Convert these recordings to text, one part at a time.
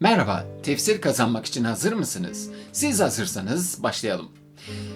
Merhaba, tefsir kazanmak için hazır mısınız? Siz hazırsanız başlayalım.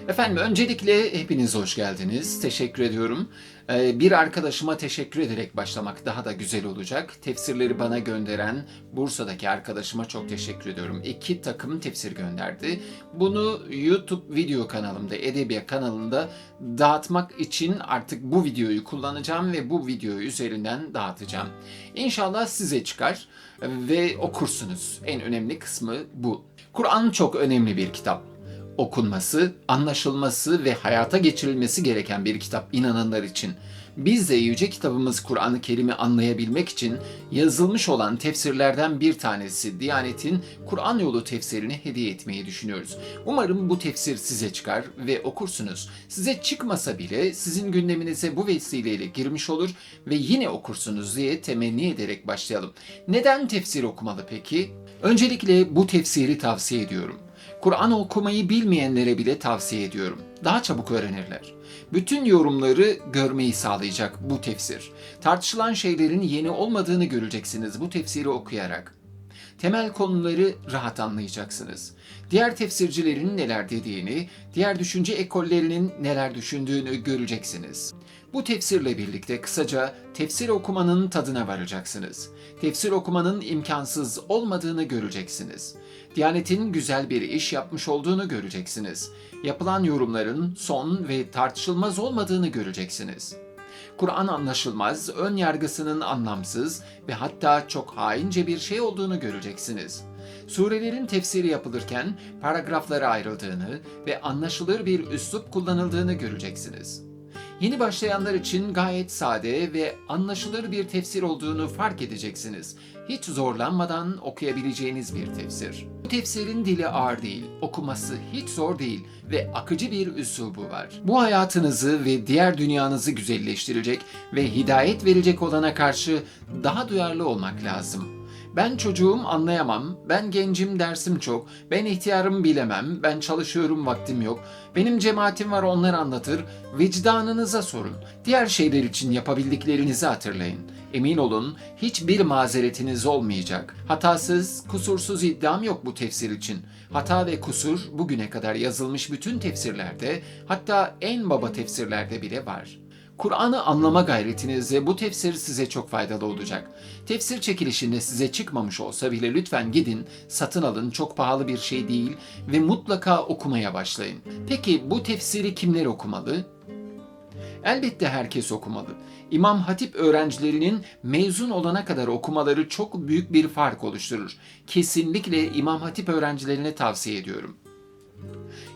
Efendim öncelikle hepiniz hoş geldiniz. Teşekkür ediyorum. Ee, Bir arkadaşıma teşekkür ederek başlamak daha da güzel olacak. Tefsirleri bana gönderen Bursa'daki arkadaşıma çok teşekkür ediyorum. İki takım tefsir gönderdi. Bunu YouTube video kanalımda, Edebiyat kanalında dağıtmak için artık bu videoyu kullanacağım ve bu video üzerinden dağıtacağım. İnşallah size çıkar ve okursunuz. En önemli kısmı bu. Kur'an çok önemli bir kitap okunması, anlaşılması ve hayata geçirilmesi gereken bir kitap inananlar için. Biz de yüce kitabımız Kur'an-ı Kerim'i anlayabilmek için yazılmış olan tefsirlerden bir tanesi Diyanet'in Kur'an yolu tefsirini hediye etmeyi düşünüyoruz. Umarım bu tefsir size çıkar ve okursunuz. Size çıkmasa bile sizin gündeminize bu vesileyle girmiş olur ve yine okursunuz diye temenni ederek başlayalım. Neden tefsir okumalı peki? Öncelikle bu tefsiri tavsiye ediyorum. Kur'an okumayı bilmeyenlere bile tavsiye ediyorum. Daha çabuk öğrenirler. Bütün yorumları görmeyi sağlayacak bu tefsir. Tartışılan şeylerin yeni olmadığını göreceksiniz bu tefsiri okuyarak. Temel konuları rahat anlayacaksınız. Diğer tefsircilerin neler dediğini, diğer düşünce ekollerinin neler düşündüğünü göreceksiniz. Bu tefsirle birlikte kısaca tefsir okumanın tadına varacaksınız. Tefsir okumanın imkansız olmadığını göreceksiniz. Diyanetin güzel bir iş yapmış olduğunu göreceksiniz. Yapılan yorumların son ve tartışılmaz olmadığını göreceksiniz. Kur'an anlaşılmaz, ön yargısının anlamsız ve hatta çok haince bir şey olduğunu göreceksiniz. Surelerin tefsiri yapılırken paragraflara ayrıldığını ve anlaşılır bir üslup kullanıldığını göreceksiniz. Yeni başlayanlar için gayet sade ve anlaşılır bir tefsir olduğunu fark edeceksiniz. Hiç zorlanmadan okuyabileceğiniz bir tefsir. Bu tefsirin dili ağır değil, okuması hiç zor değil ve akıcı bir üslubu var. Bu hayatınızı ve diğer dünyanızı güzelleştirecek ve hidayet verecek olana karşı daha duyarlı olmak lazım. Ben çocuğum anlayamam, ben gencim dersim çok, ben ihtiyarım bilemem, ben çalışıyorum vaktim yok, benim cemaatim var onlar anlatır, vicdanınıza sorun. Diğer şeyler için yapabildiklerinizi hatırlayın. Emin olun hiçbir mazeretiniz olmayacak. Hatasız, kusursuz iddiam yok bu tefsir için. Hata ve kusur bugüne kadar yazılmış bütün tefsirlerde, hatta en baba tefsirlerde bile var. Kur'an'ı anlama gayretinizde bu tefsir size çok faydalı olacak. Tefsir çekilişinde size çıkmamış olsa bile lütfen gidin, satın alın, çok pahalı bir şey değil ve mutlaka okumaya başlayın. Peki bu tefsiri kimler okumalı? Elbette herkes okumalı. İmam Hatip öğrencilerinin mezun olana kadar okumaları çok büyük bir fark oluşturur. Kesinlikle İmam Hatip öğrencilerine tavsiye ediyorum.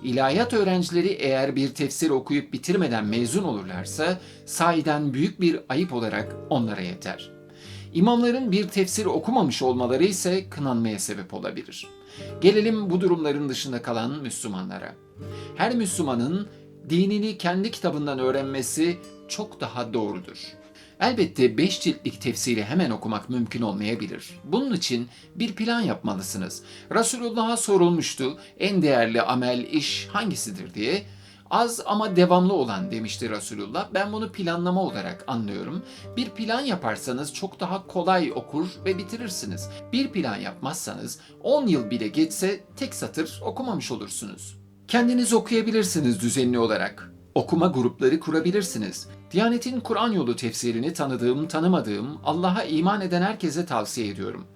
İlahiyat öğrencileri eğer bir tefsir okuyup bitirmeden mezun olurlarsa sahiden büyük bir ayıp olarak onlara yeter. İmamların bir tefsir okumamış olmaları ise kınanmaya sebep olabilir. Gelelim bu durumların dışında kalan Müslümanlara. Her Müslümanın dinini kendi kitabından öğrenmesi çok daha doğrudur. Elbette 5 ciltlik tefsiri hemen okumak mümkün olmayabilir. Bunun için bir plan yapmalısınız. Resulullah'a sorulmuştu en değerli amel, iş hangisidir diye. Az ama devamlı olan demişti Resulullah. Ben bunu planlama olarak anlıyorum. Bir plan yaparsanız çok daha kolay okur ve bitirirsiniz. Bir plan yapmazsanız 10 yıl bile geçse tek satır okumamış olursunuz. Kendiniz okuyabilirsiniz düzenli olarak. Okuma grupları kurabilirsiniz. Diyanet'in Kur'an yolu tefsirini tanıdığım, tanımadığım, Allah'a iman eden herkese tavsiye ediyorum.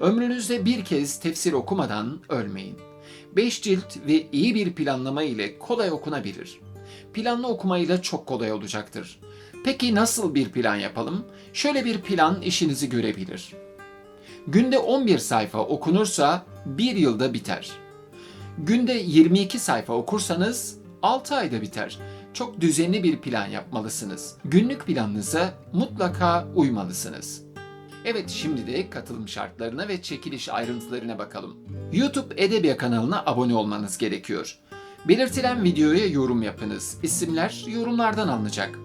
Ömrünüzde bir kez tefsir okumadan ölmeyin. 5 cilt ve iyi bir planlama ile kolay okunabilir. Planlı okumayla çok kolay olacaktır. Peki nasıl bir plan yapalım? Şöyle bir plan işinizi görebilir. Günde 11 sayfa okunursa bir yılda biter. Günde 22 sayfa okursanız 6 ayda biter. Çok düzenli bir plan yapmalısınız. Günlük planınıza mutlaka uymalısınız. Evet şimdi de katılım şartlarına ve çekiliş ayrıntılarına bakalım. YouTube Edebiyat kanalına abone olmanız gerekiyor. Belirtilen videoya yorum yapınız. İsimler yorumlardan alınacak.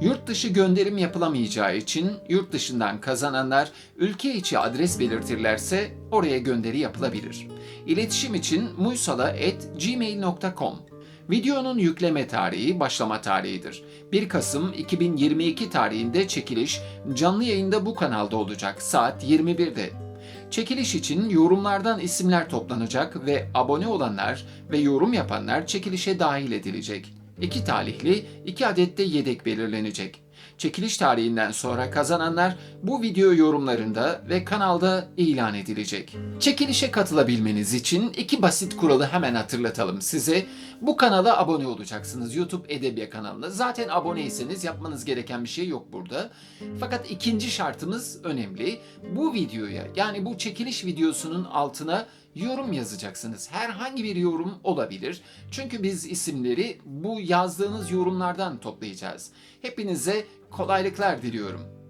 Yurt dışı gönderim yapılamayacağı için yurt dışından kazananlar ülke içi adres belirtirlerse oraya gönderi yapılabilir. İletişim için muysala.gmail.com Videonun yükleme tarihi başlama tarihidir. 1 Kasım 2022 tarihinde çekiliş canlı yayında bu kanalda olacak saat 21'de. Çekiliş için yorumlardan isimler toplanacak ve abone olanlar ve yorum yapanlar çekilişe dahil edilecek. İki talihli, iki adet de yedek belirlenecek. Çekiliş tarihinden sonra kazananlar bu video yorumlarında ve kanalda ilan edilecek. Çekilişe katılabilmeniz için iki basit kuralı hemen hatırlatalım size. Bu kanala abone olacaksınız. YouTube Edebiyat kanalına. Zaten aboneyseniz yapmanız gereken bir şey yok burada. Fakat ikinci şartımız önemli. Bu videoya yani bu çekiliş videosunun altına yorum yazacaksınız. Herhangi bir yorum olabilir. Çünkü biz isimleri bu yazdığınız yorumlardan toplayacağız. Hepinize kolaylıklar diliyorum.